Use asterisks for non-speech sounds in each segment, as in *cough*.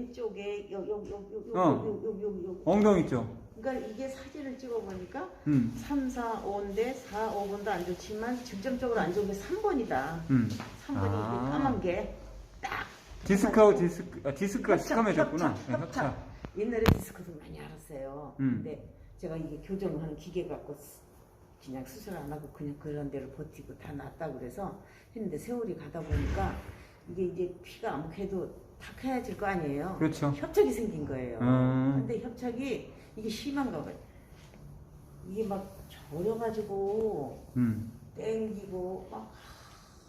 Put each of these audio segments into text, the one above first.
왼쪽에 어. 엉덩이 쪽. 그러니까 이게 사진을 찍어 보니까 음. 3, 4, 5인데 4, 5번도 안 좋지만 중점적으로 안 좋은 게 3번이다. 음. 3번이 아. 까만 게 딱. 디스크하고 디스크, 아, 디스크가 협착, 시커매졌구나. 협착, 네, 협착. 옛날에 디스크도 많이 알았어요. 음. 근데 제가 이게 교정하는 기계 갖고 스- 그냥 수술 안 하고 그냥 그런 대로 버티고 다 낫다 그래서 했는데 세월이 가다 보니까 이게 이제 피가 아무래도 탁해질 거 아니에요. 그렇죠. 협착이 생긴 거예요. 음. 근데 협착이 이게 심한가 봐요. 이게 막 저려가지고 음. 땡기고 막,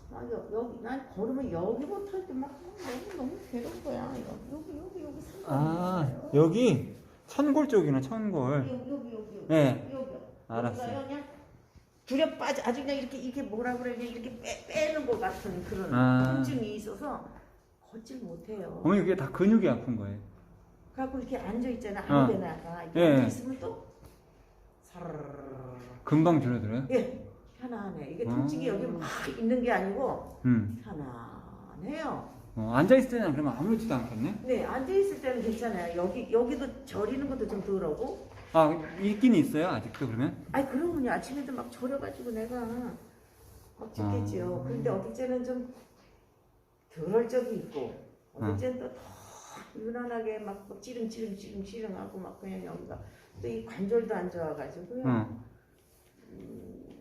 막 여, 여기 난 걸으면 여기부터 할 때 막 너무 너무 괴로운 거야. 여기 여기 여기 여기 아, 상관없어요. 여기 천골 쪽이네, 천골. 여기 여기 여기 여기 네. 여기 알았어요. 여기가 그냥 두려 빠져 아주 그냥 이렇게 이렇게 뭐라 그래 그냥 이렇게 빼, 빼는 것 같은 그런 아. 통증이 있어서 걷질 못해요. 어머니 그게 다 근육이 아픈 거예요. 갖고 이렇게 앉아 있잖아 어. 아무데나가 이렇게 예. 앉아 있으면 또 사르르 금방 줄어들어요? 예 편안해 이게 아. 통증이 여기 막 있는 게 아니고 음. 편안해요. 어, 앉아 있을 때는 그러면 아무렇지도 않겠네? 네 앉아 있을 때는 괜찮아요. 여기 여기도 저리는 것도 좀 덜하고. 아, 있긴 있어요, 아직도 그러면? 아니 그러면요 아침에도 막 졸여가지고 내가 막 죽겠지요. 아. 어떨 때는 좀 덜할 적이 있고 어떨 아. 때는 또더 유난하게 막, 막 찌릉찌릉 찌릉찌릉하고 막 그냥 여기가 또 이 관절도 안 좋아가지고요. 어.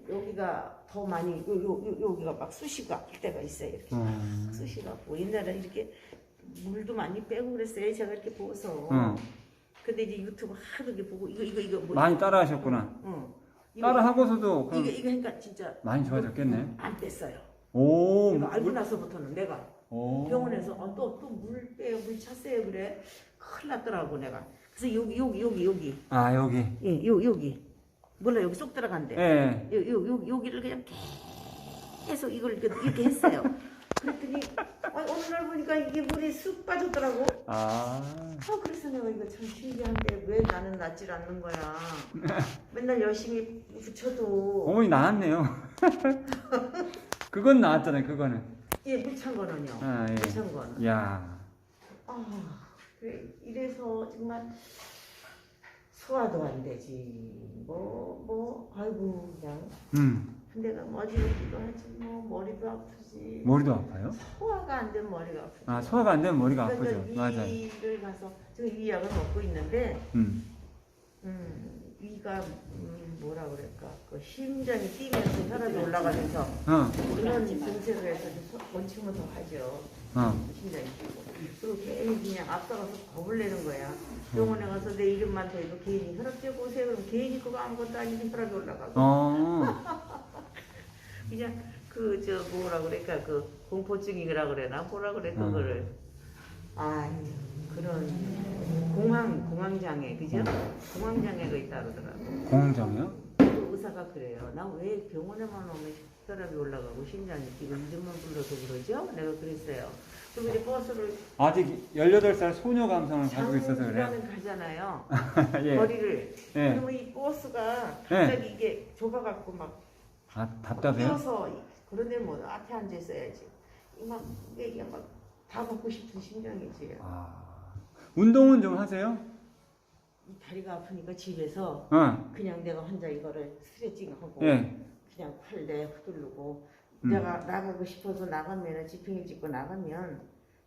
여기가 더 많이 요, 요, 요, 여기가 막 쑤시고 아플 때가 있어요. 이렇게 어. 쑤시갖고 옛날에 이렇게 물도 많이 빼고 그랬어요. 제가 이렇게 보고서. 어. 근데 이제 유튜브 하도 이렇게 보고 이거 이거 이거 뭐 많이 따라 하셨구나. 응. 이거, 따라 하고서도 그럼 이거 이거 그러니까 진짜 많이 좋아졌겠네. 안 뺐어요. 오. 이거 알고 나서부터는 내가 오. 병원에서 어, 또또 물 빼요 물 찼어요 그래 큰일 났더라고 내가. 그래서 여기 여기 여기 여기 아, 여기. 예, 요 여기 몰라 여기 쏙 들어간대. 예. 요, 요, 요, 여기를 그냥 계속 이걸 이렇게, 이렇게 했어요. 그랬더니 아, 어느 날 보니까 이게 물이 쑥 빠졌더라고. 아. 아 그래서 내가 이거 참 신기한데 왜 나는 낫질 않는 거야. 맨날 열심히 붙여도 어머니 나았네요. *laughs* 그건 나았잖아요, 그거는. 예 물찬 거는요. 아, 예. 물찬 거는. 야. 아 그래 이래서 정말 소화도 안 되지. 뭐 뭐 아이고 그냥 음. 한 대가 머리기도 하지 뭐 머리도 아프지. 머리도 아파요? 소화가 안 되면 머리가 아프지. 아, 소화가 안 되면 머리가 아프죠. 그러니까 맞아요. 위를 가서 지금 위 약을 먹고 있는데 음. 음, 위가 음, 뭐라 그럴까 그 심장이 뛰면서 혈압이 올라가면서 어. 그런 증세를 해서 원침을 더 하죠. 어. 심장이 뛰고 그리고 괜히 그냥 앞서가서 겁을 내는 거야. 병원에 가서 내 이름만 대고 괜히 혈압 재고 오세요. 그럼 괜히 그거 아무것도 아닌데 혈압이 올라가고 어. *laughs* 그냥 그 저 뭐라 그럴까 그 공포증이라 그래나 뭐라 그래 어. 그거를 아 그런 공황 공황 장애 그죠? 공황 장애가 있다 그러더라고. 공정이요? 그 의사가 그래요. 나 왜 병원에만 오면 혈압이 올라가고 심장이 뛰고 이름만 불러서 그러죠? 내가 그랬어요. 그리고 이제 버스를 아직 18살 소녀 감성을 가지고 있어서 그래요. 장기간을 가잖아요. *laughs* 예. 거리를. 예. 그러면 이 버스가 갑자기 이게 좁아갖고 막 아, 답답해요? 뛰어서 이- 그런데 뭐 앞에 앉아 있어야지. 막 이게 막 다 먹고 싶은 심정이지. 아. 운동은 좀 하세요? 이 다리가 아프니까 집에서 어. 그냥 내가 혼자 이거를 스트레칭하고 예. 그냥 팔대 휘두르고 음. 내가 나가고 싶어서 나가면 지팡이 짚고 나가면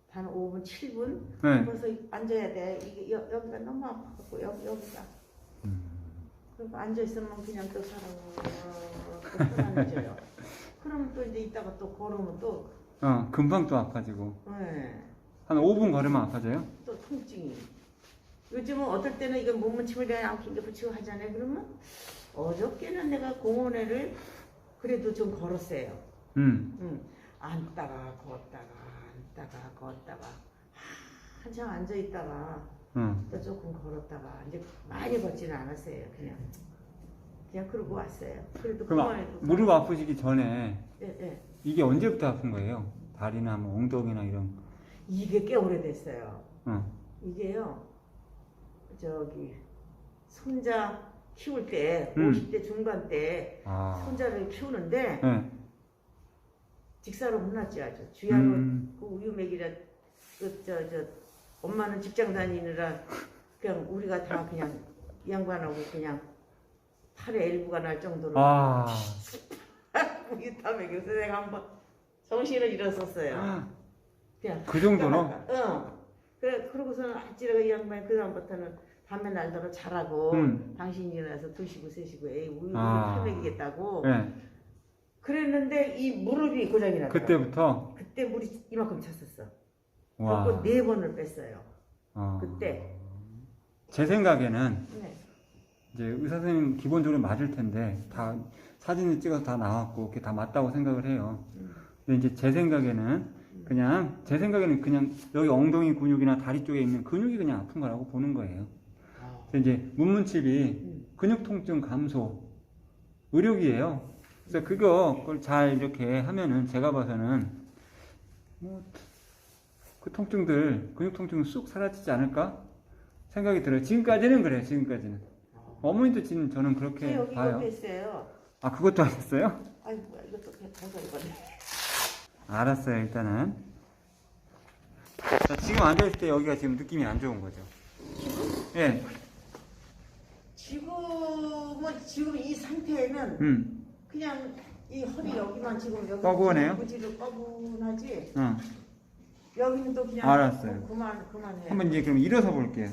한 5분 7분 네. 그래서 앉아야 돼 이게 여, 여기가 너무 아파갖고 여기 여기가 음. 그리고 앉아 있으면 그냥 또 사람 또 편안해져요. *laughs* 그러면 또 이제 이따가 또 걸으면 또 어, 금방 또 아파지고. 예, 한 5분 걸으면 아파져요? 또 통증이 요즘은 어떨 때는 이거 몸무침을 그냥 아끼게 붙이고 하잖아요. 그러면 어저께는 내가 공원에를 그래도 좀 걸었어요. 음. 응. 앉다가 걷다가 앉다가 걷다가 한참 앉아 있다가 어. 또 조금 걸었다가 이제 많이 걷지는 않았어요. 그냥 그냥 그러고 왔어요. 그래도 그럼 아, 공원에도 무릎 아프시기 전에 예, 예. 이게 언제부터 아픈 거예요? 다리나 뭐 엉덩이나 이런. 이게 꽤 오래됐어요. 어. 이게요 저기 손자 키울 때 음. 50대 중반 때 아. 손자를 키우는데 네. 직사로 혼났지 아주 주야로 음. 그 우유 먹이라 그 저 저 엄마는 직장 다니느라 그냥 우리가 다 그냥 이 양반하고 그냥 팔에 엘부가 날 정도로 아, 이 다음에 그래서 내가 한번 정신을 잃었었어요. 그 정도로? 응. 그래 그러고서는 아찔하게 이 양반이 그 다음부터는 밤에 날더러 자라고 음. 당신이 일어나서 드시고 세시고 에이 우유 아. 타먹이겠다고 네. 그랬는데 이 무릎이 고장이 나더라고 그때부터 그때 물이 이만큼 찼었어 와. 그리고 네 번을 뺐어요 어. 그때 제 생각에는 네. 이제 의사 선생님 기본적으로 맞을 텐데 다 사진을 찍어서 다 나왔고 그게 다 맞다고 생각을 해요. 음. 근데 이제 제 생각에는 그냥 제 생각에는 그냥 여기 엉덩이 근육이나 다리 쪽에 있는 근육이 그냥 아픈 거라고 보는 거예요. 그래서 이제 문문칩이 음. 근육 통증 감소 의료기예요. 그래서 그거 그걸 잘 이렇게 하면은 제가 봐서는 뭐 그 통증들 근육 통증 쑥 사라지지 않을까 생각이 들어요. 지금까지는 그래요. 지금까지는 어머니도 지금 저는 저 그렇게 여기 봐요. 아 그것도 하셨어요? 아이 뭐야 이것도 벗어 입었네 알았어요. 일단은 자, 지금 앉아 있을 때 여기가 지금 느낌이 안 좋은 거죠. 예, 지금은 지금 이 상태에는 음, 그냥 이 허리 여기만 지금 여기 뻐근해요? 무지를 뻐근하지 어. 여기는 또 그냥 알았어요. 그- 그만 그만해 한번 이제 그럼 일어서 볼게요.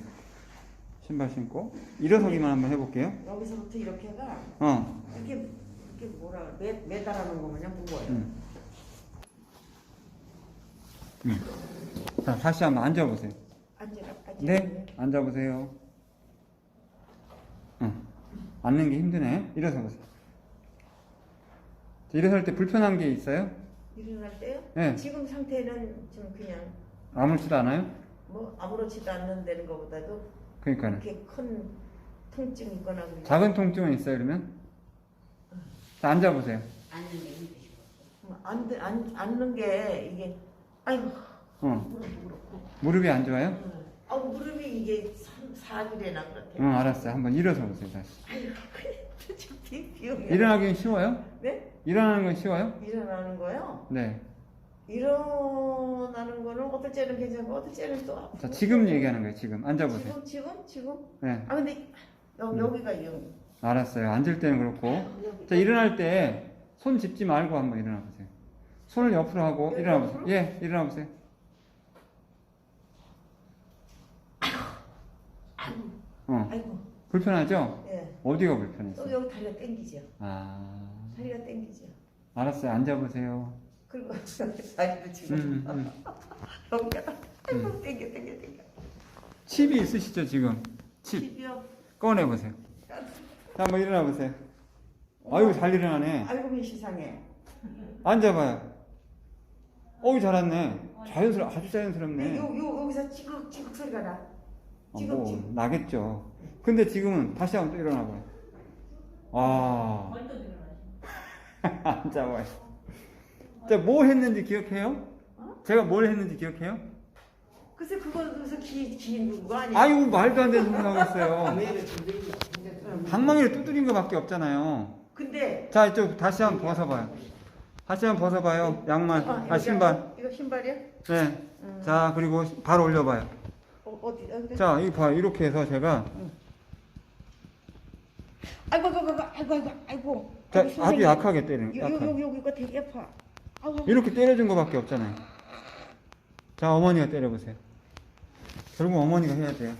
신발 신고 일어서기만 한번 해볼게요. 여기서부터 이렇게 가 어, 이렇게 이렇게 뭐라 매 매달아 놓은 거 마냥 무거워요. 음. 음. 자 다시 한번 앉아보세요. 앉아라 앉아. 네, 앉아보세요. 응. 앉는 게 힘드네. 일어서 보세요. 자, 일어설 때 불편한 게 있어요? 일어날 때요? 네. 지금 상태는 좀 그냥 아무렇지도 않아요? 뭐 아무렇지도 않는다는 것보다도 그러니까는. 이렇게 큰 통증 있거나 그러면 작은 통증은 있어요, 그러면? 자, 앉아보세요. 앉는 게 힘드시고. 앉, 앉, 앉는 게 이게 아이고 어. 무릎도 그렇고. 무릎이 안 좋아요? 아 무릎이 이게 3, 4일에나 그렇대. 응, 알았어요. 한번 일어서 보세요, 다시. 아이고 좀 비, 비용이. 일어나기는 쉬워요? 네? 일어나는 건 쉬워요? 일어나는 거요? 네. 일어나는 거는 어떨 때는 괜찮고 어떨 때는 또 아프고. 자, 지금 얘기하는 거예요, 지금. 앉아보세요. 지금 지금 지금 네. 아 근데 여, 음. 여기가 영 알았어요. 앉을 때는 그렇고. 자, 일어날 때 손 짚지 말고 한번 일어나 보세요. 손을 옆으로 하고 여기 일어나 보세요. 예, 일어나 보세요. 어, 아이고 불편하죠? 예 어디가 불편했어? 또 여기 다리가 땡기죠 아, 다리가 땡기죠 알았어요. 앉아 보세요. 그리고 *laughs* 다리도 지금 음, 음. *laughs* 여기가 아이고 *laughs* 땡겨 땡겨 땡겨 칩이 있으시죠, 지금? 칩 집이요 꺼내 보세요. 자, 한번 일어나 보세요. 아이고 잘 일어나네. 아이고 미 세상에 앉아봐요. 어우 잘았네. 자연스러 아주 자연스럽네. 요, 요, 여기서 지극 지극 소리가 나 어, 지금 뭐 지금 나겠죠. 근데 지금은 다시 한번 또 일어나 봐요. 아, *laughs* 앉아봐요. 제가 뭐 했는지 기억해요? 제가 뭘 했는지 기억해요? 글쎄 그거 그래서 기 기 그거 아니야 아유 말도 안 되는 소리 하고 있어요. 방망이를 두드린 것밖에 없잖아요. 근데 자 이쪽 다시 한번 벗어봐요. 한번 벗어봐요. 양말, 아, 아 여기 신발. 이거 신발이야 네. 음. 자 그리고 발 올려봐요. 어, 어디 어, 그래? 자 이거 봐 이렇게 해서 제가 아이고 아이고 아이고 아이고 아이고 아이고 자, 아이고, 아주 선생님. 약하게 때리는 여기 약하게. 여기 여기가 되게 아파 아우 이렇게 때려준 것밖에 없잖아요. 자 어머니가 때려보세요. 결국 어머니가 해야 돼요.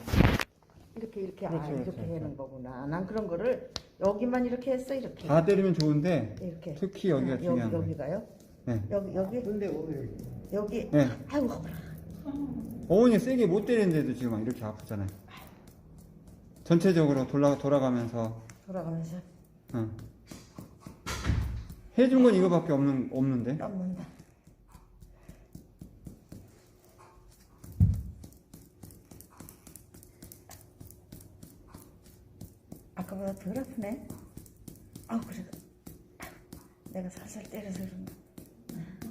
이렇게 이렇게 아 그렇죠, 이렇게 그렇죠, 하는 거구나 난 그런 거를 여기만 이렇게 했어 이렇게 다 때리면 좋은데 이렇게 특히 여기가 아, 중요한 여기 거예요. 여기가요 네. 여기 여기 근데 오늘 여기 네. 아이고 어머니 세게 못 때리는데도 지금 이렇게 아프잖아요. 전체적으로 돌아 돌아가면서 돌아가면서 응. 해준 건 이거밖에 없는 없는데. 넘는다 아까보다 덜 아프네 아우 그래 내가 살살 때려서 그런가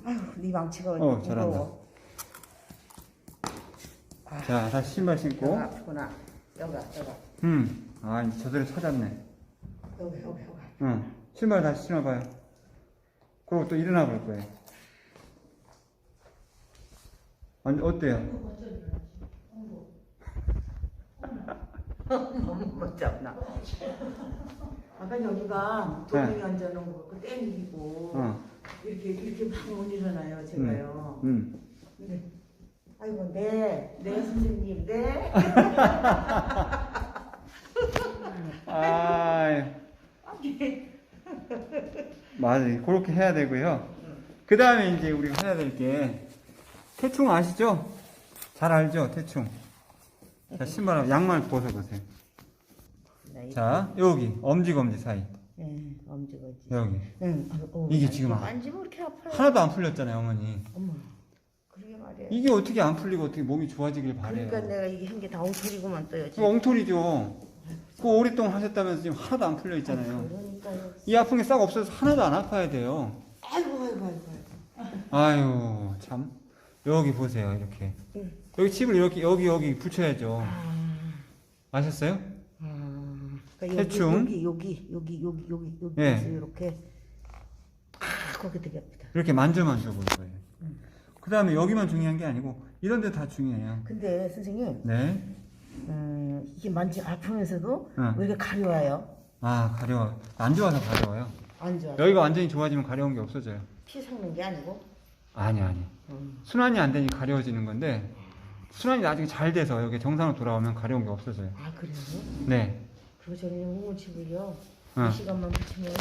아유 네 망치가 어, 잘한다. 무거워. 자 다시 신발 신고. 여가 아프구나 여가 여가 음. 아 이제 저대로 찾았네. 여기 여기 여기 응. 신발 다시 신어봐요. 그리고 또 일어나 볼 거예요. 아니, 어때요? *laughs* 못 잡나. 아까 여기가 동이 앉아놓은 거, 그 땡기고 네. 어. 이렇게 이렇게 막 못 일어나요, 제가요. 음. 네. 아이고, 네, 네 선생님, 네. *laughs* 아, 아니, 맞아. 그렇게 해야 되고요. 그 다음에 이제 우리가 해야 될 게, 태충 아시죠? 잘 알죠? 태충. 자, 신발, 양말 벗어보세요. 네, 자, 여기, 엄지검지 사이. 네, 엄지거지. 여기. 응. 어, 이게 지금 아- 만지면 이렇게 아파요. 하나도 안 풀렸잖아요, 어머니. 어머, 그러게 말이에요. 이게 어떻게 안 풀리고 어떻게 몸이 좋아지길 바래요. 그러니까 내가 이게 한 게 다 엉터리고만 떠요. 그 엉터리죠. 그거 오랫동안 하셨다면서 지금 하나도 안 풀려 있잖아요. 그러니까요. 이 아픈 게 싹 없어서 하나도 안 아파야 돼요. 아이고, 아이고, 아이고. 아이고. 아유, 참. 여기 보세요, 이렇게. 응. 여기 칩을 이렇게, 여기, 여기 붙여야죠. 아, 아셨어요? 아. 그러니까 여기, 대충. 여기, 여기, 여기, 여기, 여기, 여기, 예. 서 이렇게. 아, 거기 되게 아프다. 이렇게 만져 만져 볼 거예요. 그 다음에 여기만 중요한 게 아니고, 이런 데 다 중요해요. 근데 선생님, 네. 음, 이게 만지 아프면서도 응. 왜 이렇게 가려워요? 아, 가려워. 안 좋아서 가려워요. 안 좋아. 여기가 완전히 좋아지면 가려운 게 없어져요. 피 섞는 게 아니고. 아니, 아니. 음. 순환이 안 되니 가려워지는 건데, 순환이 나중에 잘 돼서 여기 정상으로 돌아오면 가려운 게 없어져요. 아, 그래요? 네. 그리고 저는. 응. 이 시간만 붙이면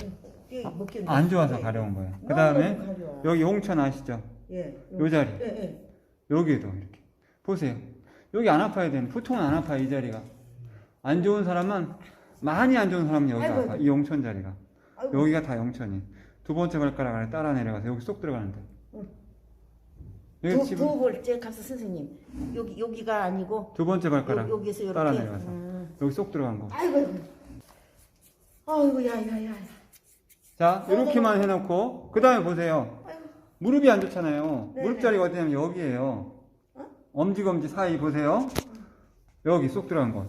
꽤 먹겠네. 안 좋아서 가려운 거예요. 그 다음에. 여기 용천 아시죠? 예. 요 자리. 예, 예. 여기에도 이렇게. 보세요. 여기 안 아파야 되는, 보통은 안 아파요, 이 자리가. 안 좋은 사람은, 많이 안 좋은 사람은 여기가 아이고, 아파. 아이고. 이 용천 자리가. 아이고. 여기가 다 용천이. 두 번째 발가락 안에 따라 내려가서 여기 쏙 들어가는데. 응. 여기 두, 지금 두 번째 갑사 선생님. 여기 여기가 아니고 두 번째 발가락. 여, 여기서 이렇게. 따라 내려가서. 음. 여기 쏙 들어간 거. 아이고 아이고. 아이고 야야야. 자, 이렇게만 해놓고, 그 다음에 보세요. 아이고. 무릎이 안 좋잖아요. 네, 무릎 자리가 어디냐면 여기에요. 엄지 검지 사이 보세요. 여기 쏙 들어간 거.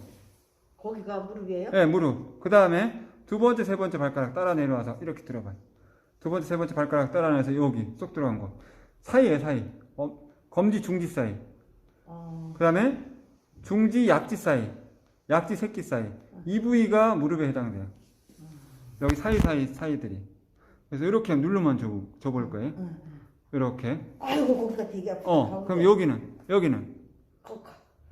거기가 무릎이에요? 네, 무릎. 그 다음에 두 번째, 세 번째 발가락 따라 내려와서 이렇게 들어가요. 두 번째, 세 번째 발가락 따라 내려서 여기 쏙 들어간 거. 사이에 사이. 어, 검지, 중지 사이. 어. 그 다음에 중지, 약지 사이. 약지, 새끼 사이. 이 부위가 무릎에 해당돼요. 여기 사이 사이 사이들이. 그래서 이렇게 누르면 줘, 줘볼 거예요. 응. 이렇게. 아이고 거기가 되게 아프다. 어, 그럼 여기는, 여기는, 거,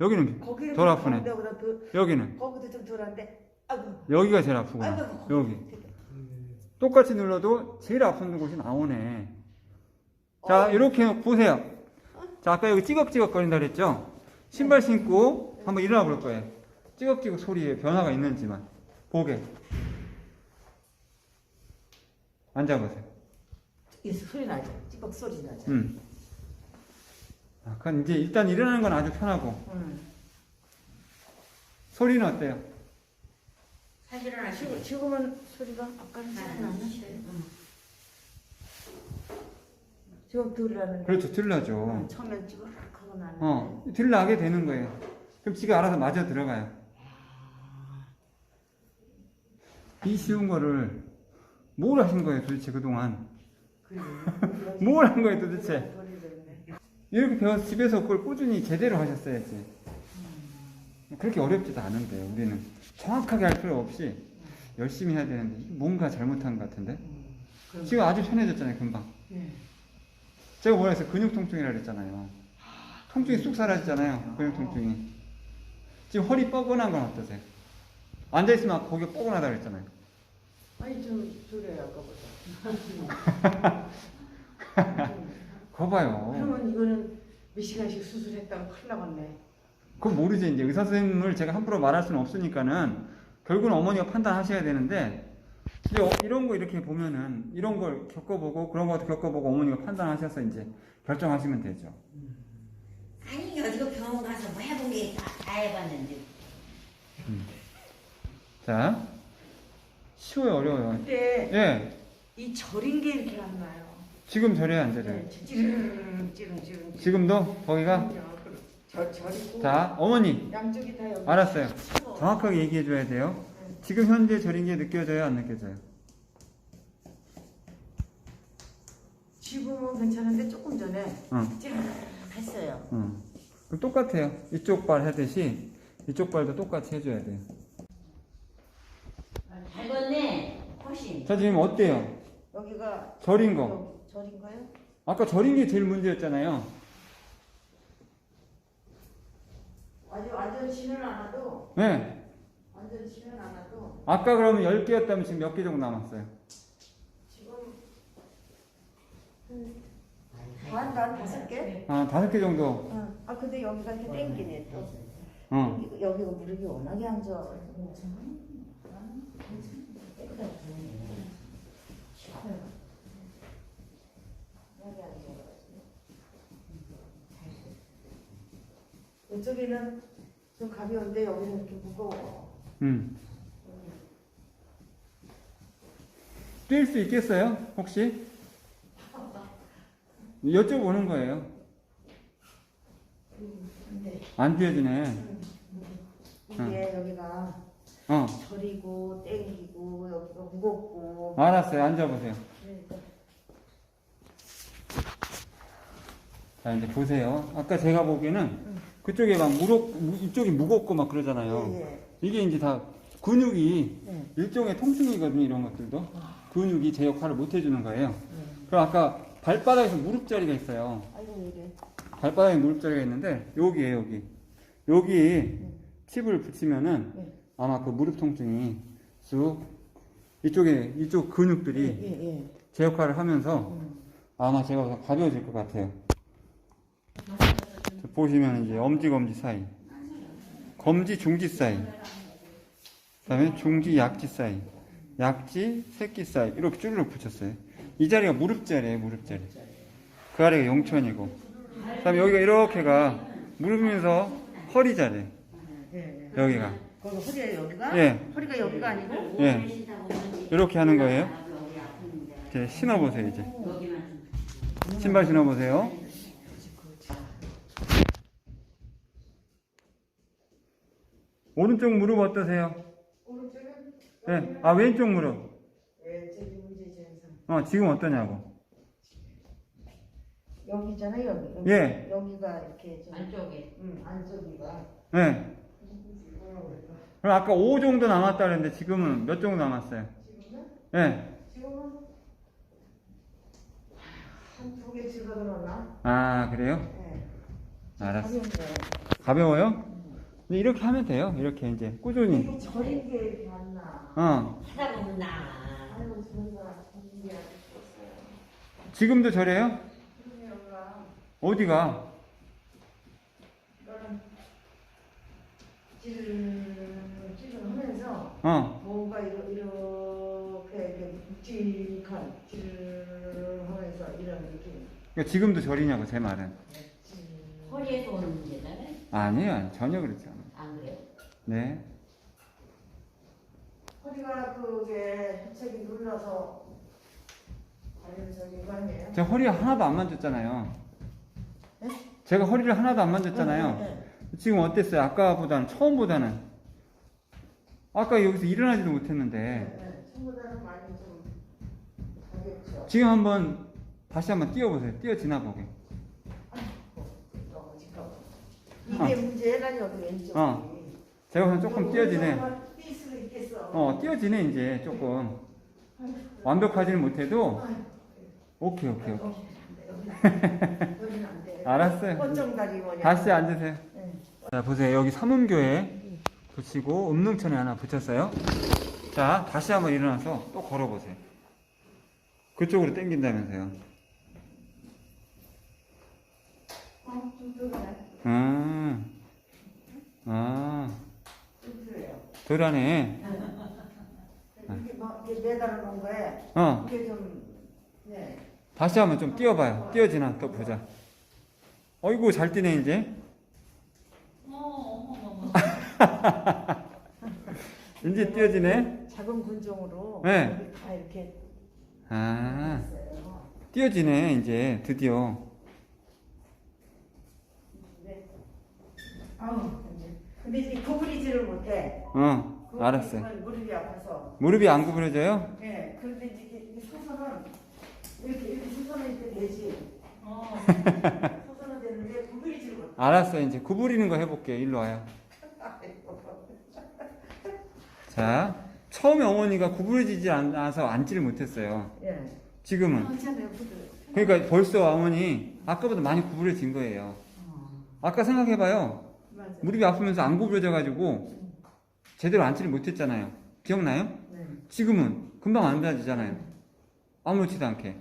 여기는, 거기는 덜좀 아프네. 더 여기는. 거기도 좀 덜한데. 아이고. 여기가 제일. 거기 여기. 똑같이 눌러도 제일 아픈 곳이 나오네. 자, 어. 이렇게 보세요. 자, 아까 여기 찌걱찌걱 거린다 그랬죠? 신발 신고 한번 일어나 볼 거예요. 찌걱찌걱 소리에 변화가 있는지만. 보게. 앉아보세요. 이 소리 나죠? 찌벅 소리 나죠? 음. 아, 그건 이제 일단 일어나는 건 아주 편하고. 응. 소리는 어때요? 사실은 지금, 지금은 소리가 아까는 소리 나는 나는데. 응. 지금 덜 나는데. 그렇죠. 들나죠. 처음엔 찌그락하고 나는데. 어, 들나게 되는 거예요. 그럼 지가 알아서 맞아 들어가요. 이 쉬운 거를 뭘 하신 거예요 도대체 그동안? *laughs* 뭘 한 거예요 도대체? 이렇게 배워서 집에서 그걸 꾸준히 제대로 하셨어야지. 그렇게 어렵지도 않은데 우리는 정확하게 할 필요 없이 열심히 해야 되는데 뭔가 잘못한 것 같은데 그럼- 지금 아주 편해졌잖아요 금방. 네. 제가 뭐라 했어요 근육 통증이라 그랬잖아요. 통증이 쑥 사라지잖아요 근육 통증이. 지금 허리 뻐근한 건 어떠세요? 앉아 있으면 거기 뻐근하다 그랬잖아요. 아니 좀 그래요 아까보다. 그거 봐요. 그러면 이거는 몇 시간씩 수술했다가 큰일 나겠네. 그건 모르지 이제 의사 선생님을 제가 함부로 말할 수는 없으니까는 결국은 어머니가 판단하셔야 되는데 이제 어- 이런 거 이렇게 보면은 이런 걸 겪어보고 그런 것도 겪어보고 어머니가 판단하셔서 이제 결정하시면 되죠. 아니 어디가 병원 가서 뭐 해본 게다다 해봤는데 자 쉬워요 어려워요. 근데 예 이 절인 게 이렇게 안 나요. 지금 안 저래요. 네, 찌르릉. 지금도 거기가 절 절이고 자 어머니 양쪽이 다 여기. 알았어요. 정확하게 얘기해 줘야 돼요. 지금 현재 절인 게 느껴져요? 안 느껴져요? 지금은 괜찮은데 조금 전에 어. 했어요 어. 똑같아요. 이쪽 발 하듯이 이쪽 발도 똑같이 해줘야 돼요. 달궜네 훨씬. 자 지금 어때요? 여기가 절인 거. 어, 절인가요? 아까 절인 게 제일 문제였잖아요. 아직 완전 지는 않아도 네. 완전 쉬는 않아도 아까 그러면 10개였다면 지금 몇 개 정도 남았어요? 지금 반반 다섯 개? 아, 다섯 개 정도. 응. 아 근데 여기가 이렇게 땡기네 또. 어. 여기- 여기가 무릎이 워낙에 안 좋아. 여기 안 좋아가지고. 이쪽에는 좀 가벼운데 여기는 좀 무거워. 음. 뛸 수 있겠어요? 혹시? 여쭤보는 거예요. 안 뛰어지네. 이게 여기가 어. 저리고 땡기고 여기가 무겁고 알았어요. 앉아보세요. 그러니까 자, 이제 보세요. 아까 제가 보기에는 그쪽에 막 무겁, 무- 이쪽이 무겁고 막 그러잖아요. 예, 예. 이게 이제 다 근육이 예. 일종의 통증이거든요. 이런 것들도. 근육이 제 역할을 못 해주는 거예요. 예. 그럼 아까 발바닥에서 무릎 자리가 있어요. 아이고. 발바닥에 무릎 자리가 있는데 여기에요 여기 여기 칩을 붙이면은 네. 아마 그 무릎 통증이 쑥 이쪽에 이쪽 근육들이 예, 예. 제 역할을 하면서 음. 아마 제가 가벼워질 것 같아요. 저 보시면 이제 엄지 검지 사이, 검지 중지 사이, 그다음에 중지 약지 사이, 약지 새끼 사이 이렇게 쭈르륵 붙였어요. 이 자리가 무릎 자리예요, 무릎 자리. 그 아래가 용천이고, 그다음에 여기가 이렇게가 무릎이면서 허리 자리. 여기가 거기 허리가 여기가? 예. 허리가 여기가 아니고? 예 이렇게 하는 거예요. 이제 신어보세요 이제 신발 신어보세요. 오른쪽 무릎 어떠세요? 오른쪽은? 네. 아 왼쪽 무릎. 문제죠 항상. 어 지금 어떠냐고. 여기 있잖아요 여기. 여기. 예. 여기가 이렇게 좀. 안쪽에. 음, 안쪽이가. 네. 뭐라 그럴까? 그럼 아까 5 정도 남았다 그랬는데 지금은 몇 정도 남았어요? 지금은? 네. 지금은 한 두개 집어들었나? 아 그래요? 예. 알았어. 가벼운데. 가벼워요? 근데 이렇게 하면 돼요. 이렇게 이제 꾸준히. 저린 게 이렇게 안 나. 어. 하다 보면 나. 아이고 저희가 준비하고 있었어요. 지금도 저래요? 어디가? 하면서 어. 뭔가 이러, 이렇게 이렇게 묵직한 하면서 이런 느낌. 그러니까 지금도 저리냐고 제 말은. 찌. 허리에서 오는 문제잖아요. 아니에요. 아니, 전혀 그렇지 않아요. 네. 허리가 그게 협착이 눌러서 관련적인 거 아니에요? 제가 허리 하나도 안 만졌잖아요. 네? 제가 허리를 하나도 안 만졌잖아요. 네, 네, 지금 어땠어요? 아까보다는 처음보다는 아까 여기서 일어나지도 네. 못했는데 네. 처음보다는 많이 좀 가볍죠. 지금 한번 다시 한번 뛰어보세요. 뛰어 지나 보게. 너무 지금 이게 문제가 여기 왼쪽이. 어. 제가 조금 있겠어. 어, 뛰어지네 이제 조금. 완벽하지는 못해도 오케이 오케이 오케이. *laughs* 알았어요. 다시 앉으세요. 네. 자 보세요 여기 삼음교에 붙이고 음능천에 하나 붙였어요. 자 다시 한번 일어나서 또 걸어보세요. 그쪽으로 당긴다면서요. 아, 아. 덜 하네. 이렇게 뭐 이렇게 매달아 놓은 거에 어, 이게 좀 네. 다시 한번 좀 뛰어봐요. 뛰어지나 또 보자. 어이구 잘 뛰네 이제. *laughs* 이제 뛰어지네. 작은 군종으로 네. 다 이렇게 아. 뛰어지네 이제 드디어. 네. 아우 근데 이제 구부리지를 못해. 어, 알았어요. 무릎이 아파서. 무릎이 안 구부러져요? 네. 그런데 이제 서서는 이렇게 이렇게 서서는 이렇게 되지. 어. *laughs* 서서는 되는데 구부리지를 못해. 알았어 이제 구부리는 거 해볼게요. 일로 와요. *laughs* 자, 처음에 어머니가 구부러지지 않아서 앉지를 못했어요. 예. 지금은. 그러니까 벌써 어머니 아까보다 많이 구부러진 거예요. 아까 생각해봐요. 무릎이 아프면서 안 구부러져가지고 제대로 앉지를 못했잖아요. 기억나요? 네. 지금은 금방 앉아지잖아요. 아무렇지도 않게.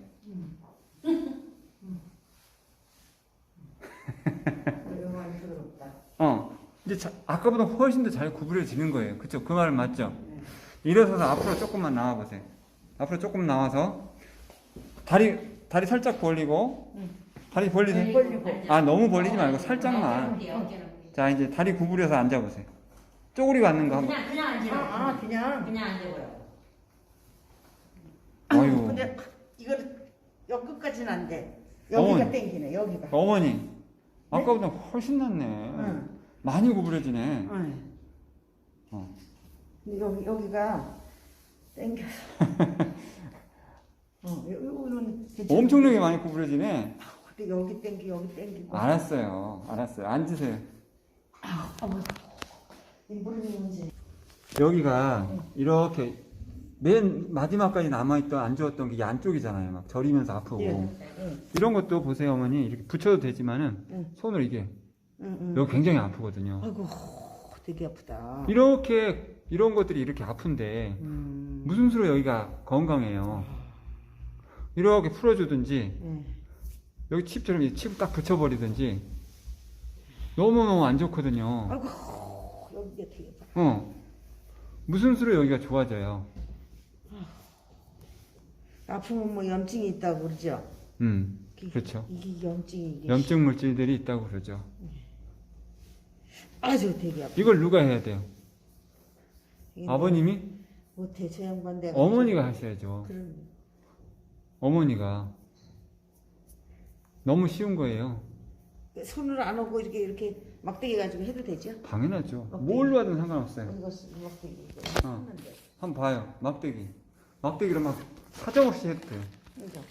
이거 많이 부드럽다. 어. 이제 자- 아까보다 훨씬 더 잘 구부려지는 거예요. 그쵸? 그 말 맞죠? 일어서서 앞으로 조금만 나와보세요. 앞으로 조금 나와서 다리 다리 살짝 벌리고 다리 벌리세요. 벌리고. 아 너무 벌리지 말고 살짝만. 자 이제 다리 구부려서 앉아보세요. 쪼그리고 앉는 거 한번. 그냥 그냥 앉으라. 아, 아, 그냥. 그냥 앉아보라. 아유. 근데 이걸 여기 끝까지는 안 돼. 여기가 어머니. 땡기네. 여기가. 어머니 아까보다 훨씬 낫네. 응. 많이 구부려지네. 응. 어. 근데 여기 여기가 땡겨서. *laughs* 어, 여- 괜찮아. 엄청나게 많이 구부려지네. 근데 여기 땡기 여기 땡기고. 알았어요. 알았어요. 앉으세요. 어머. 문제. 여기가 이렇게 맨 마지막까지 남아있던 안 좋았던 게이 안쪽이잖아요. 막 저리면서 아프고. 예. 응. 이런 것도 보세요, 어머니. 이렇게 붙여도 되지만은 응. 손으로 이게 응, 응. 여기 굉장히 아프거든요. 아이고 되게 아프다. 이렇게 이런 것들이 이렇게 아픈데 음. 무슨 수로 여기가 건강해요. 이렇게 풀어주든지 예. 여기 칩처럼 이 칩을 딱 붙여버리든지 너무너무 안 좋거든요. 아이고 여기가 되게. 어. 무슨 수로 여기가 좋아져요. 아프면 뭐 염증이 있다고 그러죠. 음, 이게- 그렇죠. 이게 염증이 이게. 염증 물질들이 있다고 그러죠. 아주 되게 아파. 이걸 누가 해야 돼요? 이게 아버님이? 못해 저 양반 내가. 어머니가 하셔야죠. 그런. 어머니가. 너무 쉬운 거예요. 손으로 안 오고 이렇게 이렇게 막대기 가지고 해도 되죠? 당연하죠. 막대기. 뭘로 하든 상관없어요. 이거 쓰- 막대기 이거 어. 한번 봐요. 막대기. 막대기로 막 사정없이 해도 돼요. 이거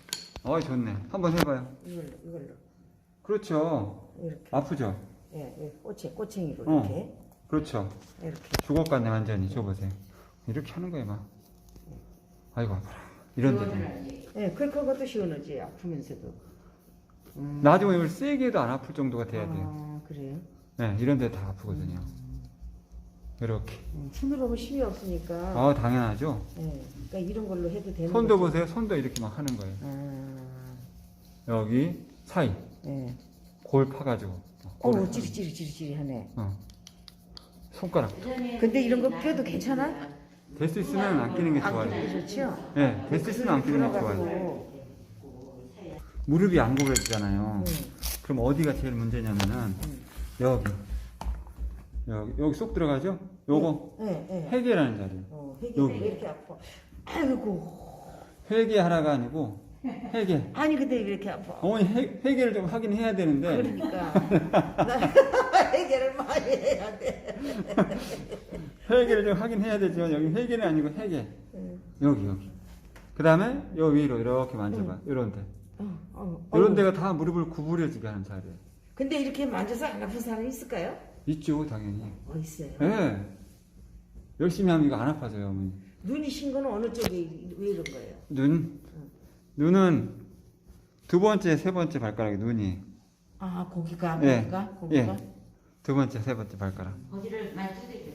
어이, 좋네. 한번 해봐요. 이걸로 이걸로 그렇죠. 이렇게. 아프죠? 예, 예. 꼬챙 꼬챙이로 어. 이렇게 그렇죠. 이렇게. 죽었겠네, 완전히. 줘보세요. 이렇게 하는 거예요, 막. 아이고, 아파라. 이런 데도. 예, 그 그것도 시원하지 아프면서도. 음. 나중에 이걸 세게 해도 안 아플 정도가 돼야 돼요. 아, 그래요? 네, 이런 데 다 아프거든요. 이렇게. 음, 손으로 하면 힘이 없으니까. 아, 당연하죠. 예, 그러니까 이런 걸로 해도 되는 손도 거죠. 보세요. 손도 이렇게 막 하는 거예요. 아, 여기 사이. 예. 골 파가지고. 어, 골을 찌릿찌릿찌릿찌릿하네. 어. 손가락. 근데 이런 거 껴도 괜찮아? 될 수 있으면 안 끼는 게안 좋아요. 끼는 게 좋지요? 네, 될 수 있으면 안 끼는 게 좋아요. 풀어가지고. 무릎이 안 구부러지잖아요. 음. 그럼 어디가 제일 문제냐면은 여기. 여기 여기 쏙 들어가죠? 요거 예, 예. 회계라는 자리. 어, 회계 여기. 이렇게 아파? 아이고. 회계하라가 아니고 회계. *laughs* 아니 근데 왜 이렇게 아파? 어머니 회, 회계를 좀 하긴 해야 되는데 그러니까 *laughs* 나 *laughs* 회계를 많이 해야 돼. 회계를 좀 하긴 해야 되지만 여기 회계는 아니고 회계. 음. 여기 여기. 그 다음에 요 위로 이렇게 만져봐. 요런 데. 어, 어, 어. 데가 다 무릎을 구부려지게 하는 자리예요. 근데 이렇게 만져서 안 아픈 사람이 있을까요? 있죠, 당연히. 어 있어요. 예. 열심히 하면 이거 안 아파져요, 어머니. 눈이 신 거는 어느 쪽에 왜 이런 거예요? 눈. 눈은 두 번째, 세 번째 발가락이 눈이. 아 고기가 예. 고기가 고기가 예. 두 번째, 세 번째 발가락. 거기를 많이 두들겨.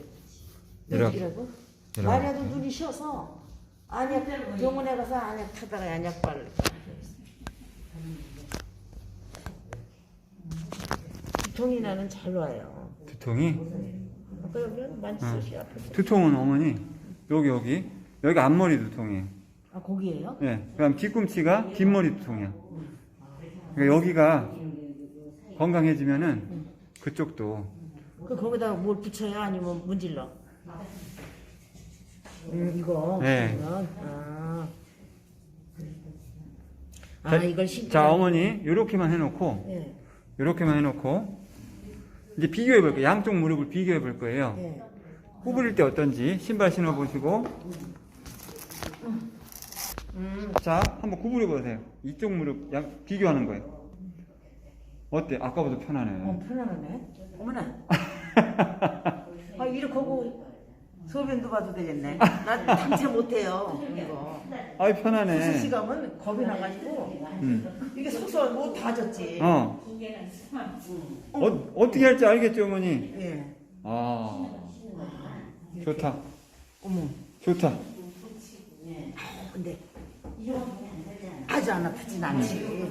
이렇게. 여기라고? 이렇게. 만약에 눈이 쉬어서 안약 병원에 가서 안약 타다가 안약 바를 두통이 나는 잘 와요. 두통이? 여기는 만지듯이 아프죠. 두통은 어머니, 여기, 여기. 여기 앞머리 두통이에요. 아 거기에요? 예. 그 다음 뒤꿈치가 뒷머리 두통이야. 그러니까 여기가 건강해지면은 그쪽도. 그 거기다가 뭘 붙여요? 아니면 문질러? 음 이거 네. 그러면 아. 아 자, 이걸 신고 자, 어머니, 요렇게만 해놓고, 예. 요렇게만 해놓고, 이제 비교해 볼 거예요. 양쪽 무릎을 비교해 볼 거예요. 예. 구부릴 때 어떤지 신발 신어 보시고, 자, 한번 구부려 보세요. 이쪽 무릎 양 비교하는 거예요. 어때? 아까보다 편하네. 어 편안하네. 어머나. *laughs* 아 이렇게 하고 소변도 봐도 되겠네. 나 당체 못해요. 이거. 아이 수시 편하네. 시감은 겁이 나가지고 음. 이게 서서 못다 졌지. 어. 어 어떻게 할지 알겠죠 어머니? 예. 아 좋다 어머. 좋다. 근데. 아주 안 아프진 않지.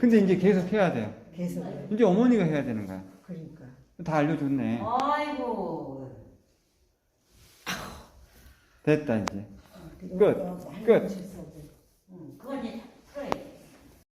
근데 이제 계속 해야 돼요. 계속. 이제 어머니가 해야 되는 거야. 그러니까. 다 알려줬네. 아이고. 됐다 이제. 끝. 끝. 응, 그건 이제